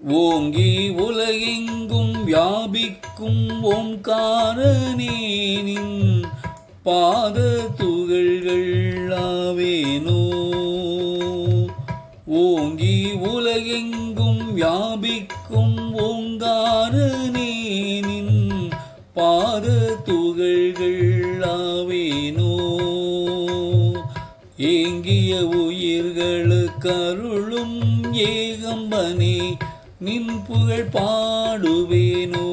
ஓங்கி உலகெங்கும் வியாபிக்கும் ஓம்காரனேனின் பாத துகள்களாவேனோ ஓங்கி உலகெங்கும் வியாபிக்கும் ஓங்காரனேனின் பாத துகள்களாவேனோ ஏங்கிய உயிர்களுக்கருளும் ஏகம்பனே நின் புகழ் பாடுவேனோ.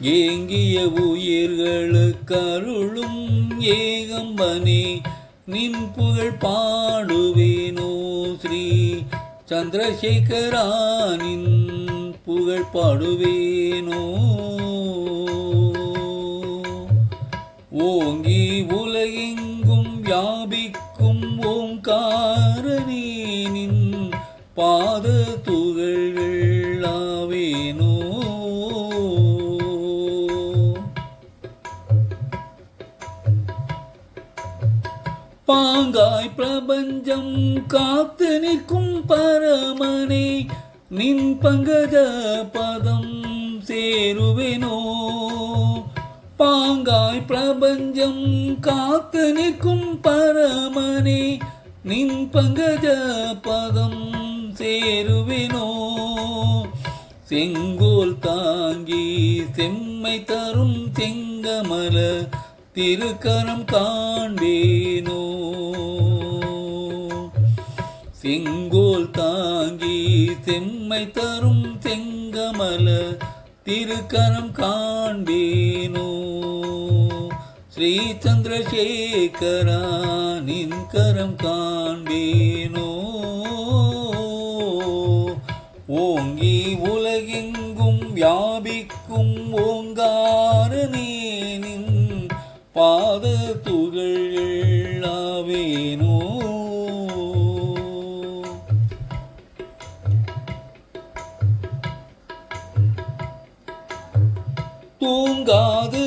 ஏங்கிய உயிர்களுக்கு அருளும் ஏகம்பனே நின் புகழ் பாடுவேனோ. ஸ்ரீ சந்திரசேகரானின் புகழ் பாடுவேனோ. ஓங்கி உலகெங்கும் வியாபிக்கும் ஓங்காரணி பாங்காய் பிரபஞ்சம் காத்து நிற்கும் பரமனே நின் பங்கஜ பதம் சேருவேனோ. பாங்காய் பிரபஞ்சம் காத்து நிற்கும் பரமனே நின் பங்கஜ பதம் சேருவேனோ. செங்கோல் தாங்கி செம்மை தரும் செங்கமல திருக்கரம் காண்பேனோ? செங்கோல் தாங்கி செம்மை தரும் செங்கமல திருக்கரம் காண்பேனோ? ஸ்ரீ சந்திரசேகரா நின் கரம் காண்பேனோ? ஆவேனோ தூங்காது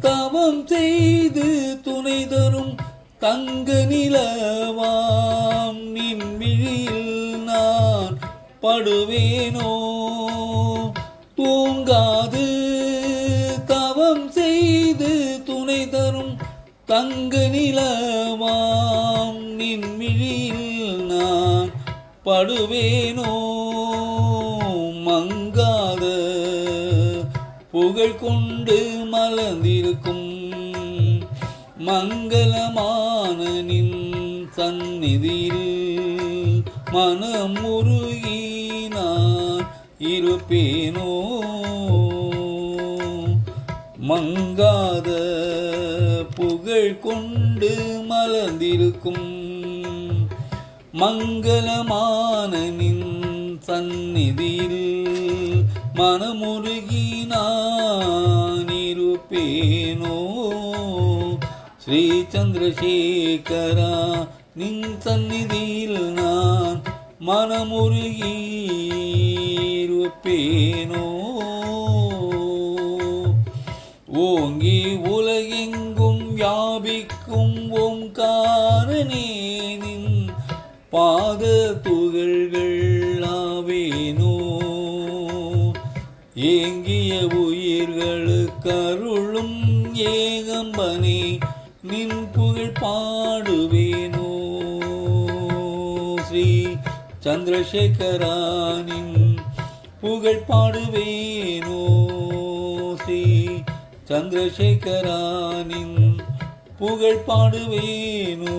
தவம் செய்து துணை தரும் தங்க நிலவாம். நின்மிழியில் நான் படுவேனோ? தங்க நிலமாம் நின்மிழியில் நான் படுவேனோ? மங்காத புகழ் கொண்டு மலர்ந்திருக்கும் மங்களமான நின் சந்நிதியில் மனம் உருகி நான் இருப்பேனோ? மங்காத புகழ் கொண்டு மலர்ந்திருக்கும் மங்களமான நின் சந்நிதியில் மனமுருகி நான் ஸ்ரீ சந்திரசேகரா நின் சந்நிதியில் நான் மனமுருகி இருப்பேனோ? ஓங்கி பாத துகள்கள் ஆவேனோ? ஏங்கிய உயிர்களுக்கருளும் ஏகம்பனே நின் புகழ் பாடுவேனோ? ஸ்ரீ சந்திரசேகரானின் புகழ் பாடுவேனோ? ஸ்ரீ சந்திரசேகரானின் புகழ் பாடுவேனோ?